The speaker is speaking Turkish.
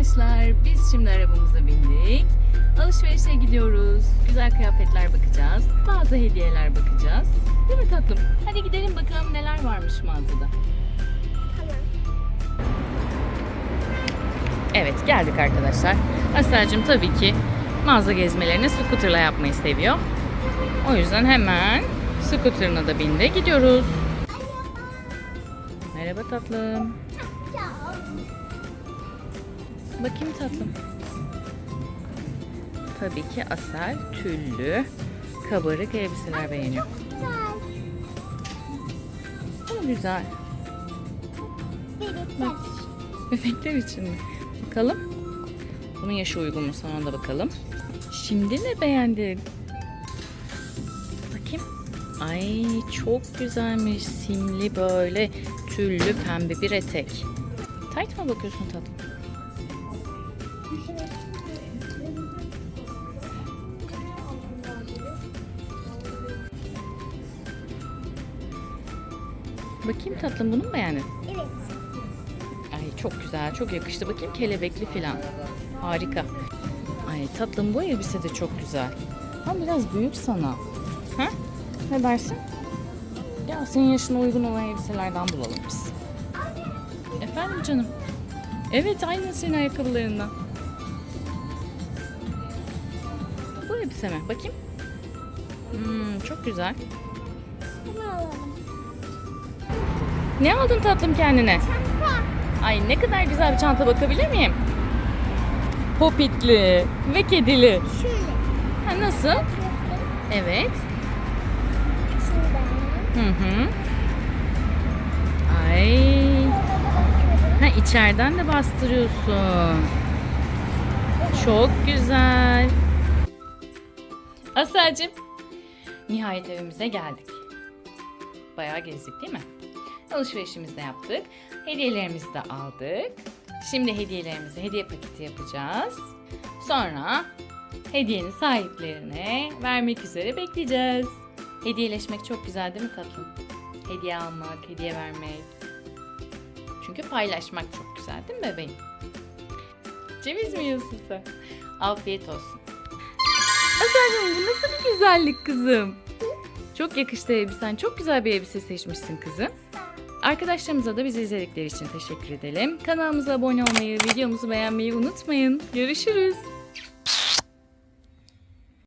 arkadaşlar. Biz şimdi arabamıza bindik. Alışverişe gidiyoruz. Güzel kıyafetler bakacağız. Bazı hediyeler bakacağız. Değil mi tatlım? Hadi gidelim bakalım neler varmış mağazada. Tamam. Evet geldik arkadaşlar. Aselcim tabii ki mağaza gezmelerini scooterla yapmayı seviyor. O yüzden hemen scooterına da bindi. Gidiyoruz. Merhaba tatlım. Bakayım tatlım. Tabii ki Asel tüllü kabarık elbiseler beğeniyor. Güzel. Bu güzel. Bebekler. Bebekler için mi? Bakalım. Bunun yaşı uygun mu? Sana da bakalım. Şimdi ne beğendin? Bakayım. Ay çok güzelmiş. Simli böyle tüllü pembe bir etek. Tight mı bakıyorsun tatlım? Bakayım tatlım bunu mu beğendin? Evet. Ay çok güzel, çok yakıştı. Bakayım kelebekli filan. Harika. Ay tatlım bu elbise de çok güzel. Ama biraz büyük sana. Ha? Ne dersin? Ya senin yaşına uygun olan elbiselerden bulalım biz. Efendim canım? Evet aynı senin ayakkabılarından. Elbise mi? Bakayım. Hmm, çok güzel. Bunu alalım. Ne aldın tatlım kendine? Çanta. Ay ne kadar güzel bir çanta bakabilir miyim? Popitli ve kedili. Şöyle. Ha nasıl? Yapıyorsun. Evet. Şuradan. Hı hı. Ay. Ha içeriden de bastırıyorsun. Çok güzel. Aselcim. Nihayet evimize geldik. Bayağı gezdik değil mi? Alışverişimizi de yaptık. Hediyelerimizi de aldık. Şimdi hediyelerimizi hediye paketi yapacağız. Sonra hediyenin sahiplerine vermek üzere bekleyeceğiz. Hediyeleşmek çok güzel değil mi tatlım? Hediye almak, hediye vermek. Çünkü paylaşmak çok güzel değil mi bebeğim? Ceviz mi yiyorsun sen? Afiyet olsun. Aselcim bu nasıl bir güzellik kızım? Çok yakıştı elbisen. Çok güzel bir elbise seçmişsin kızım. Arkadaşlarımıza da bizi izledikleri için teşekkür edelim. Kanalımıza abone olmayı, videomuzu beğenmeyi unutmayın. Görüşürüz.